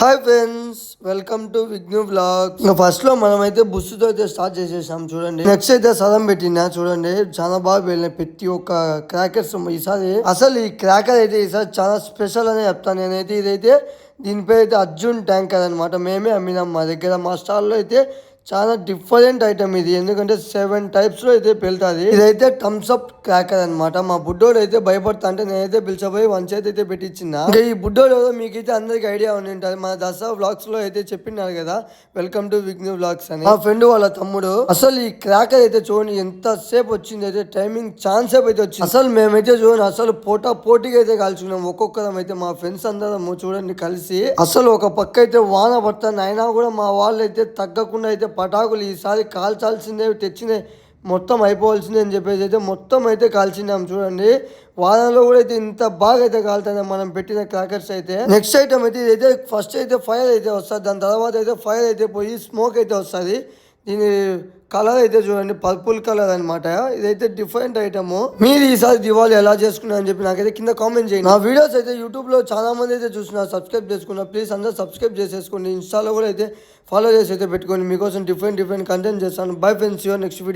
Hi friends welcome to Vighnu blog ఇంకా ఫస్ట్లో మనం అయితే బుస్సుతో అయితే స్టార్ట్ చేసేసాం చూడండి. నెక్స్ట్ అయితే సదం పెట్టినా చూడండి. చాలా బాగా వెళ్ళినాయి ప్రతి ఒక్క క్రాకర్స్ ఈసారి. అసలు ఈ క్రాకర్ అయితే ఈసారి చాలా స్పెషల్ అని చెప్తాను నేనైతే. ఇదైతే దీని పేరు అయితే అర్జున్ ట్యాంకర్ అనమాట మేమే అమ్మినాం మా దగ్గర. మా స్టాల్లో అయితే చాలా డిఫరెంట్ ఐటమ్ ఇది. ఎందుకంటే సెవెన్ టైప్స్లో అయితే పెళ్తుంది ఇదైతే థమ్స్అప్ క్రాకర్ అనమాట మా బుడ్డోడు అయితే భయపడతా అంటే నేనైతే పిలిచబోయి వన్ చేతి అయితే పెట్టించిన ఇంకా ఈ బుడ్డోడు మీకైతే అందరికి ఐడియా ఉండి ఉంటుంది మన దసరా వ్లాగ్స్లో అయితే చెప్పినారు కదా. వెల్కమ్ టు విఘ్ను వ్లాగ్స్ అని. మా ఫ్రెండ్ వాళ్ళ తమ్ముడు అసలు ఈ క్రాకర్ అయితే చూడండి ఎంతసేపు వచ్చింది అయితే టైమింగ్ ఛాన్స్ సేపు అయితే వచ్చింది. అసలు మేమైతే చూడండి అసలు పోటా పోటీగా అయితే కాల్చుకున్నాం. ఒక్కొక్కరం అయితే మా ఫ్రెండ్స్ అందరం చూడండి కలిసి. అసలు ఒక పక్క అయితే వాన పడతాను అయినా కూడా మా వాళ్ళు అయితే తగ్గకుండా అయితే పటాకులు ఈసారి కాల్చాల్సిందే తెచ్చిన మొత్తం అయిపోవాల్సిందే అని చెప్పేసి అయితే మొత్తం అయితే కాల్చినాం. చూడండి వారంలో కూడా అయితే ఇంత బాగా అయితే కాలుతుంది మనం పెట్టిన క్రాకర్స్ అయితే. నెక్స్ట్ ఐటమ్ అయితే ఇదైతే ఫస్ట్ అయితే ఫైర్ అయితే వస్తుంది. దాని తర్వాత అయితే ఫైర్ అయితే పోయి స్మోక్ అయితే వస్తుంది. దీని కలర్ అయితే చూడండి పర్పుల్ కలర్ అన్నమాట. ఇదైతే డిఫరెంట్ ఐటమ్. మీరు ఈసారి దివాళి ఎలా చేసుకున్నారని చెప్పి నాకైతే కింద కామెంట్ చేయండి. నా వీడియోస్ అయితే యూట్యూబ్లో చాలా మంది అయితే చూస్తున్నారు. సబ్స్క్రైబ్ చేసుకున్నారు ప్లీజ్ అందరూ సబ్స్క్రైబ్ చేసేసుకోండి. ఇన్స్టాలో కూడా అయితే ఫాలో చేసి అయితే పెట్టుకోండి. మీకోసం డిఫరెంట్ డిఫరెంట్ కంటెంట్ చేస్తాను. Bye friends your next video